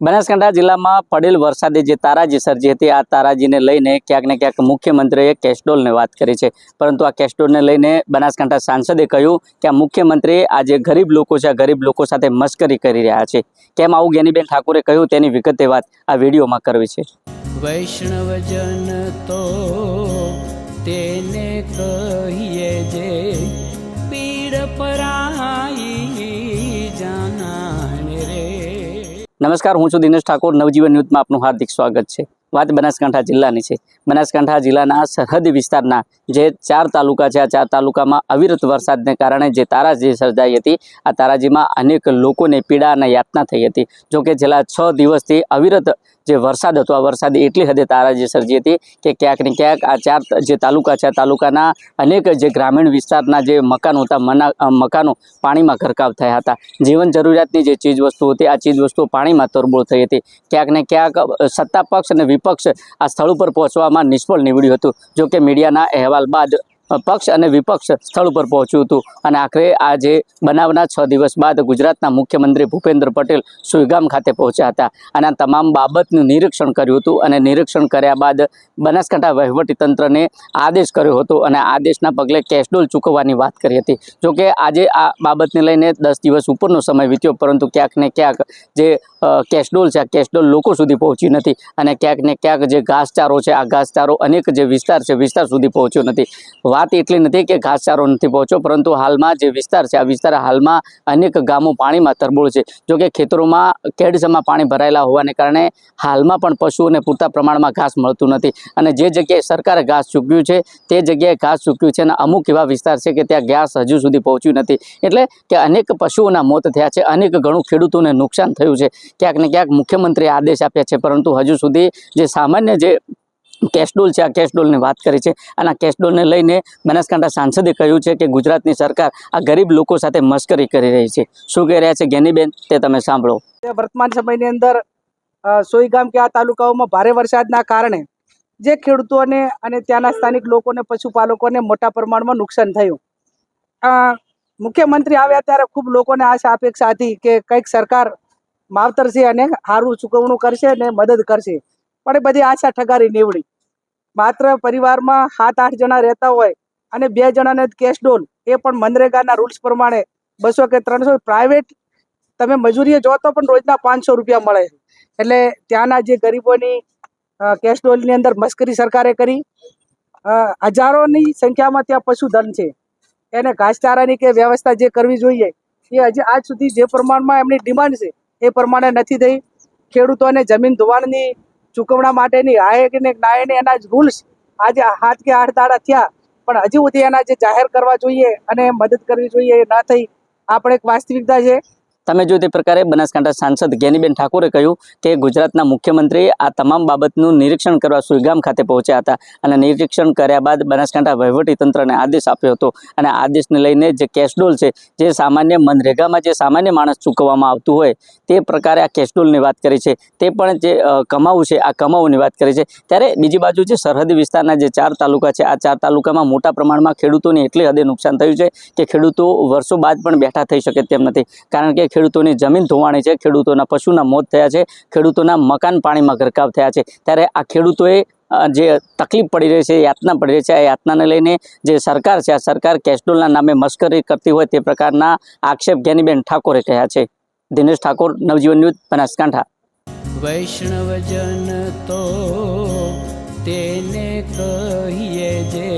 બનાસકાંઠા જિલ્લામાં પડેલ વરસાદે જે તારાજી સર્જી હતી, આ તારાજીને લઈને ક્યાંક ને ક્યાંક મુખ્યમંત્રીએ કેસ્ટોલને વાત કરી છે. પરંતુ આ કેસ્ટોલને લઈને બનાસકાંઠા સાંસદે કહ્યું કે આ મુખ્યમંત્રી આ જે ગરીબ લોકો છે, આ ગરીબ લોકો સાથે મસ્કરી કરી રહ્યા છે. કેમ આવું? જ્ઞાનીબેન ઠાકોરે કહ્યું તેની વિગતે વાત આ વિડીયોમાં કરવી છે. વૈષ્ણવજન તો તેને કહીએ નમસ્કાર, હું છું દિનેશ ઠાકોર. નવજીવન ન્યૂઝમાં આપનું હાર્દિક સ્વાગત છે. વાત બનાસકાંઠા જિલ્લાની છે. બનાસકાંઠા જિલ્લાના સરહદ વિસ્તારના જે ચાર તાલુકા છે, આ ચાર તાલુકામાં અવિરત વરસાદને કારણે જે તારાજી સર્જાઈ હતી, આ તારાજીમાં અનેક લોકોને પીડા અને યાતના થઈ હતી. જોકે છેલ્લા છ દિવસથી અવિરત જે વરસાદ હતો, આ વરસાદ એટલી હદે તારાજી સર્જી હતી કે ક્યાંક ને ક્યાંક આ ચાર જે તાલુકા છે તાલુકાના અનેક જે ગ્રામીણ વિસ્તારના જે મકાનો હતા, મના મકાનો પાણીમાં ગરકાવ થયા હતા. જીવન જરૂરિયાતની જે ચીજવસ્તુ હતી, આ ચીજવસ્તુઓ પાણીમાં તરબોળ થઈ હતી. ક્યાંક ને ક્યાંક સત્તા પક્ષ અને વિપક્ષ આ સ્થળ ઉપર પહોંચવામાં નિષ્ફળ નીવડ્યું હતું. જો કે મીડિયાના અહેવાલ બાદ પક્ષ અને વિપક્ષ સ્થળ ઉપર પહોંચ્યું હતું. અને આખરે આજે બનાવના છ દિવસ બાદ ગુજરાતના મુખ્યમંત્રી ભૂપેન્દ્ર પટેલ સુઈગામ ખાતે પહોંચ્યા હતા. અને આ તમામ બાબતનું નિરીક્ષણ કર્યું હતું અને નિરીક્ષણ કર્યા બાદ બનાસકાંઠા વહીવટીતંત્રને આદેશ કર્યો હતો અને આદેશના પગલે કેશડોલ ચૂકવવાની વાત કરી હતી. જોકે આજે આ બાબતને લઈને દસ દિવસ ઉપરનો સમય વીત્યો, પરંતુ ક્યાંક ને ક્યાંક જે કેશડોલ છે, આ કેશડોલ લોકો સુધી પહોંચી નથી. અને ક્યાંક ને ક્યાંક જે ઘાસચારો છે, આ ઘાસચારો અનેક જે વિસ્તાર છે, વિસ્તાર સુધી પહોંચ્યો નથી. વાત એટલી નથી કે ઘાસચારો નથી પહોંચ્યો, પરંતુ હાલમાં જે વિસ્તાર છે, આ વિસ્તાર હાલમાં અનેક ગામો પાણીમાં તરબોળ છે. જોકે ખેતરોમાં કેડસમાં પાણી ભરાયેલા હોવાને કારણે હાલમાં પણ પશુઓને પૂરતા પ્રમાણમાં ઘાસ મળતું નથી. અને જે જગ્યાએ સરકારે ઘાસ ચૂકવ્યું છે, તે જગ્યાએ ઘાસ ચૂકવ્યું છે અને અમુક એવા વિસ્તાર છે કે ત્યાં ઘાસ હજુ સુધી પહોંચ્યું નથી. એટલે કે અનેક પશુઓના મોત થયા છે, અનેક ઘણું ખેડૂતોને નુકસાન થયું છે. ક્યાંક ને ક્યાંક મુખ્યમંત્રીએ આદેશ આપ્યા છે, પરંતુ હજુ સુધી જે સામાન્ય જે કેશડોલ છે, આ કેશડોલની વાત કરી છે. અને આ કેશડોલને લઈને બનાસકાંઠા સાંસદે કહ્યું છે કે ગુજરાતની સરકાર આ ગરીબ લોકો સાથે મશ્કરી કરી રહી છે. શું કહી રહ્યા છે ગેનીબેન? તે તમે સાંભળો. વર્તમાન સમયની અંદર સોઈગામ કે આ તાલુકાઓમાં ભારે વરસાદના કારણે જે ખેડૂતોને અને ત્યાંના સ્થાનિક લોકોને, પશુપાલકોને મોટા પ્રમાણમાં નુકસાન થયું. મુખ્યમંત્રી આવ્યા ત્યારે ખૂબ લોકોને આશા અપેક્ષા હતી કે કંઈક સરકાર માવતરશે અને સારું ચૂકવણું કરશે અને મદદ કરશે. પણ એ બધી આશા ઠગારી નીવડી. માત્ર પરિવારમાં સાત, આઠ જણા રહેતા હોય અને બે જણાને કેશ ડોલ એ પણ મનરેગાના રૂલ્સ પ્રમાણે બસો કે ત્રણસો પ્રાઇવેટ તમે મજૂરીએ જો તો પણ રોજના પાંચસો રૂપિયા મળે. એટલે ત્યાંના જે ગરીબોની કેશ ડોલની અંદર મસ્કરી સરકારે કરી. હજારોની સંખ્યામાં ત્યાં પશુધન છે. એને ઘાસચારાની કે વ્યવસ્થા જે કરવી જોઈએ, એ હજી, આજ સુધી જે પ્રમાણમાં એમની ડિમાન્ડ છે, એ પ્રમાણે નથી થઈ. ખેડૂતોને જમીન ધોવાણની ચૂકવણા માટેની હાય ને નાયને એના રૂલ્સ આજે હાથ કે આઠ દાડા થયા, પણ હજી સુધી એના જે જાહેર કરવા જોઈએ અને મદદ કરવી જોઈએ એ ન થઈ. આ પણ એક વાસ્તવિકતા છે તમે જો તે પ્રકારે બનાસકાંઠા સાંસદ જ્ઞાનીબેન ઠાકોરે કહ્યું કે ગુજરાતના મુખ્યમંત્રી આ તમામ બાબતનું નિરીક્ષણ કરવા સુઈગામ ખાતે પહોંચ્યા હતા અને નિરીક્ષણ કર્યા બાદ બનાસકાંઠા વહીવટીતંત્રને આદેશ આપ્યો હતો. અને આદેશને લઈને જે કેશડોલ છે, જે સામાન્ય મનરેગામાં જે સામાન્ય માણસ ચૂકવવામાં આવતું હોય, તે પ્રકારે આ કેશડોલની વાત કરી છે. તે પણ જે કમાવું છે, આ કમાવુંની વાત કરી છે. ત્યારે બીજી બાજુ જે સરહદી વિસ્તારના જે ચાર તાલુકા છે, આ ચાર તાલુકામાં મોટા પ્રમાણમાં ખેડૂતોને એટલી હદે નુકસાન થયું છે કે ખેડૂતો વર્ષો બાદ પણ બેઠા થઈ શકે તેમ નથી. કારણ કે ખેડૂતોની જમીન ધોવાણી છે, ખેડૂતોના પશુના મોત થયા છે, ખેડૂતોના મકાન પાણીમાં ગરકાવ થયા છે. ત્યારે આ ખેડૂતોએ જે તકલીફ પડી રહી છે યાતના પડી રહી છે, આ યાતનાને લઈને જે સરકાર છે, આ સરકાર કેસ્ટોલના નામે મશ્કરી કરતી હોય તે પ્રકારના આક્ષેપ જ્ઞાનીબેન ઠાકોરે કહ્યા છે. દિનેશ ઠાકોર, નવજીવન ન્યૂઝ, બનાસકાંઠા. વૈષ્ણવજન તો તેને કહીએ જે